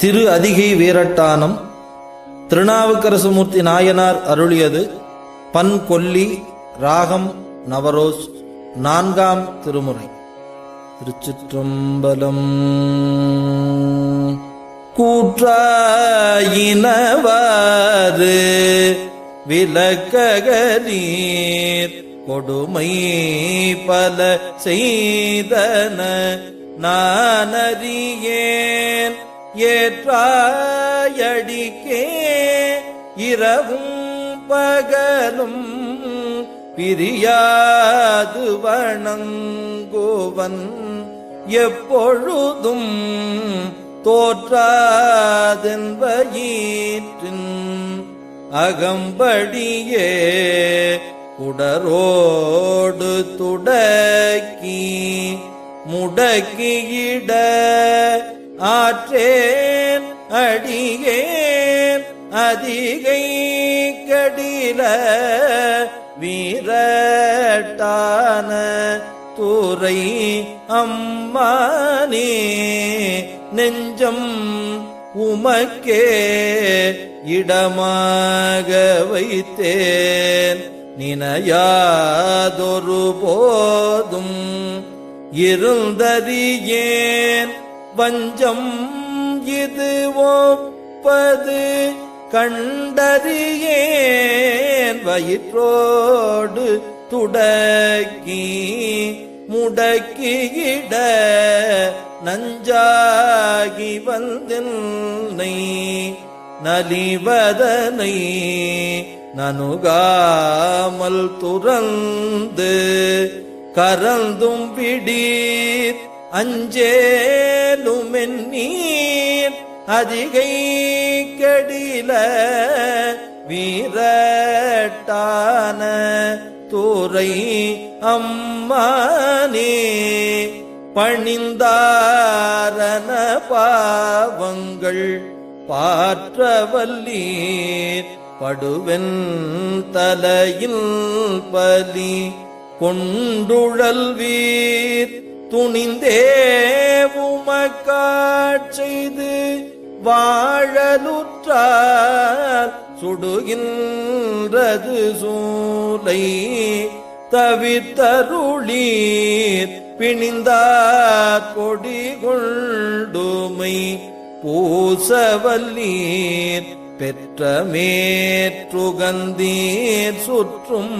திரு அதிகை வீரட்டானம் திருநாவுக்கரசுமூர்த்தி நாயனார் அருளியது பன் கொல்லி ராகம் நவரோஸ் நான்காம் திருமுறை. திருச்சிற்றம்பலம். கூற்றாயினவாறு விளக்ககரீர் கொடுமை பல செய்தன நானறியேன். ஏற்றாயடிக்கே இரவும் பகலும் பிரியாது வணங்குவன். எப்பொழுதும் தோற்றாதென்பயிற்றின் அகம்படியே உடரோடு துடக்கி முடக்கியிட ஆற்றேன் அடியேன் அதிகை கடில வீரட்டான துறை அம்மானே நெஞ்சம் உமக்கே இடமாக வைத்தேன். நினையாதொரு போதும் இருந்தறியேன். வஞ்சம் இது ஒப்பது கண்டறியேன் வயிற்றோடு துடக்கி முடக்கியிட நஞ்சாகி வந்தென்னை நலிவதனை நனுகாமல் துறந்து கரந்தும் விடீர் அஞ்சேலுமென்னீர் அதிகை கடில வீரட்டான தூரை அம்மானே பணிந்தாரன பாவங்கள் பாற்றவல்லீர் படுவென் தலையில் பலி கொண்டுழல்வீர். துணிந்தே உமக்காட்செய்து வாழலுற்றார். சுடுகின்றது சூலை தவித்தருளீர் பிணிந்தார் கொடி கொண்டுமை பூசவல்லீர். பெற்ற மேற்றுகந்தீர் சுற்றும்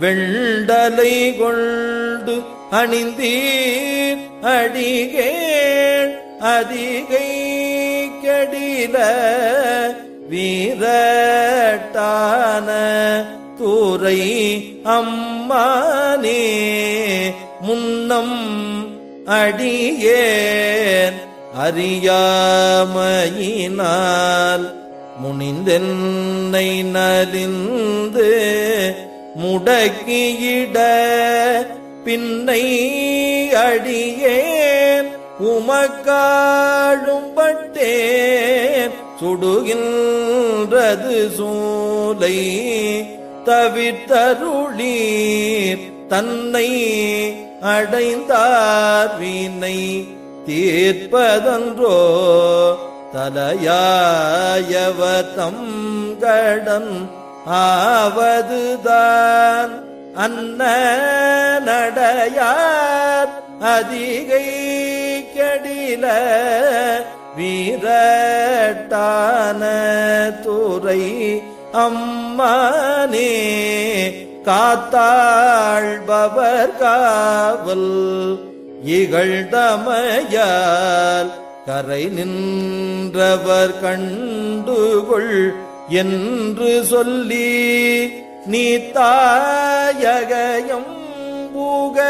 வெண்டலை கொண்டு அணிந்தீர் அடிகேள் அதிகை கடில வீரட்டான தூரை அம்மானே முன்னம் அடியேன் அறியாமையினால் முனிந்தென்னை நலிந்து முடக்கியிட பின்னை அடியேன். உமக்காழும்பட்டேன் சுடுகின்றது சூலை தவித்தருளீர் தன்னை அடைந்தார் வீணை தீர்ப்பதன்றோ. தலையாயவ தம் கடன் ஆவதுதான் அன்ன நடையார் அதிகை கடில வீரட்டான துறை அம்மானே காத்தாழ்பவர் காவல் இகழ்தமையால் கரை நின்றவர் கண்டுகொள் என்று சொல்லி நீ தாயகயம் பூக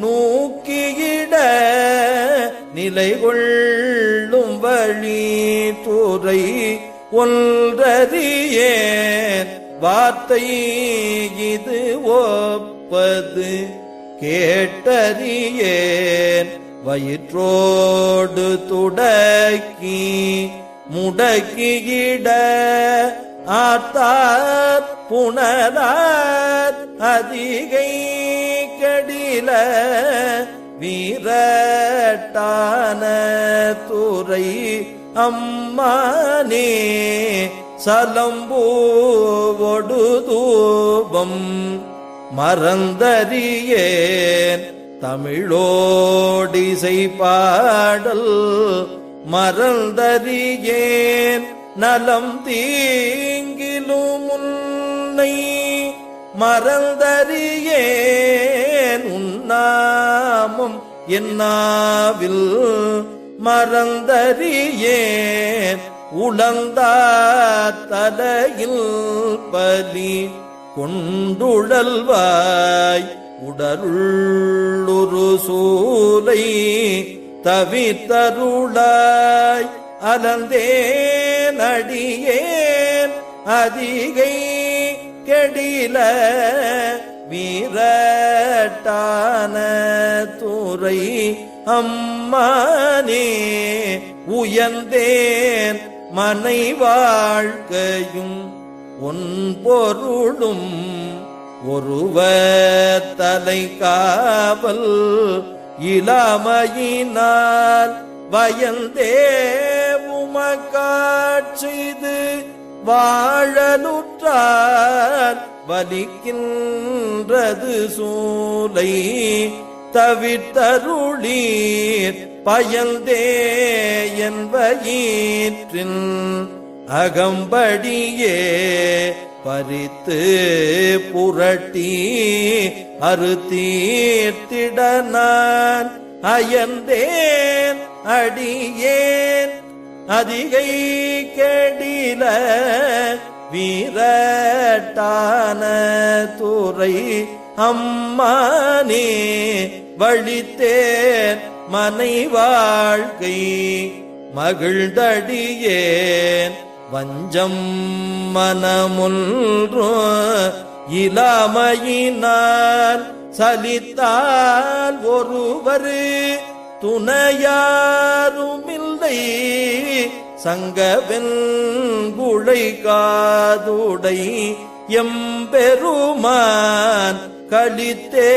நூக்கியிட நிலை கொள்ளும் வழி துறை ஒன்றறியே வார்த்தை இது ஒப்பது கேட்டறியேன். வயிற்றோடு துடக்கி முடக்கியிட ஆத்தார் புனரார் அதிகை கடில வீரட்டான துறை அம்மானே சலம்பூவொடு தூபம் மறந்தறியேன் தமிழோடிசை பாடல் மறந்தறியேன். நலம் தீங்கிலும் உன்னை மறந்தறியேன். உன்னாமம் என்னாவில் மறந்தறியேன். உளந்தா தலையில் பலி கொண்டுழல்வாய். உடலுள்ளுரு சூலை தவித்தருளாய் அலந்தேன் அடியேன் அதிகை கெடில வீரட்டான துறை அம்மானே உயர்ந்தேன் மனை வாழ்க்கையும் உன் பொருளும் ஒருவ தலை காவல் இளமையினால் வயந்தே உமக்காட்சிது. வாழலுற்றார் வலிக்கின்றது சூலை தவிர்த்தருளீர். பயந்தே என்பயிற்றின் அகம்படியே பறித்து புரட்டி அறுத்தீர்த்திட நான் அயந்தேன் அடியேன் அதிகை கெடில வீரட்டான துறை அம்மானே வழித்தேன் மனை வாழ்க்கை மகிழ்ந்தடியேன். வஞ்சம் மனமுன்றோ இளமையினால் சலித்தால் ஒருவர் துணையாருமில்லை. சங்கவெங்குழை காதுடை எம்பெருமான் கழித்தே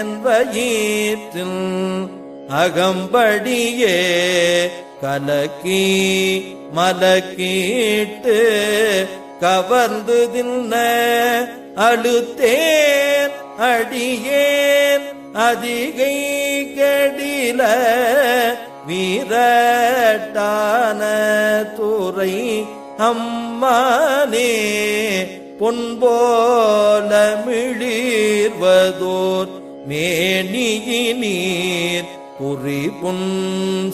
என்பயிற்றில் அகம்படியே கலக்கி மலக்கீட்டு கவர்ந்து தின்ன அழுத்தேன் அடியேன் அதிகை கடில வீரட்டான துறை அம்மானே பொன்போல மிளீர்வதோர் மேனியினீர் புரி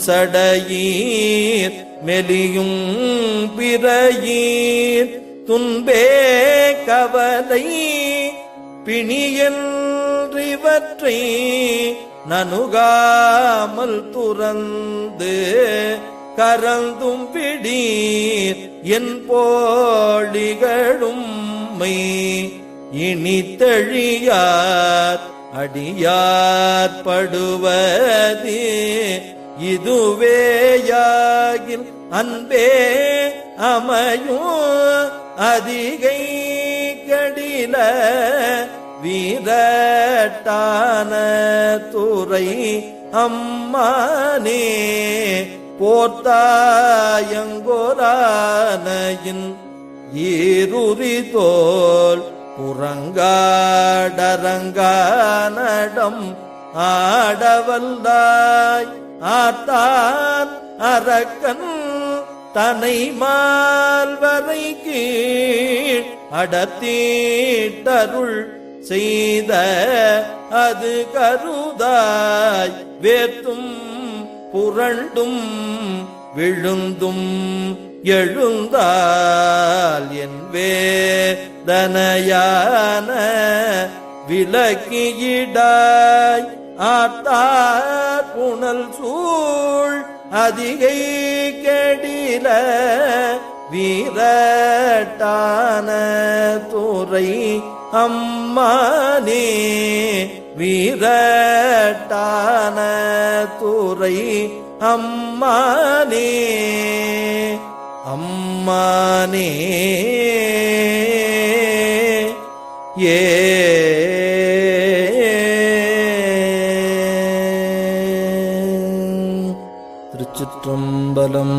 சடையீர் மெலியும் பிறையீர். துன்பே கவலை பிணியன்றிவற்றை நனுகாமல் துறந்து கரந்தும் பிடீர். என் போழிகளும் இனித்தழியார். அடியார் படுவது இதுவேயாகில் அன்பே அமையும் அதிகை கடில வீரட்டான துறை அம்மானே போர்த்தாயங்கோரானையின் ஈருரி தோல் புறங்காடரங்கானடம் ஆடவல்லாய் ஆத்தான் அரக்கன் தனை மால்வரை கீழ் அடத்தீட்டருள் செய்த அது கருதாய். வேத்தும் புரண்டும் விழுந்தும் எழுந்தால் என் வேதனையான விளக்கியிடாய் ஆத்தார் புனல் சூழ் அதிகை கெடில வீரட்டான துறை அம்மானே வீரட்டான துறை அம்மானே. அம்மானே ஏ திருச்சிற்றம்பலம்.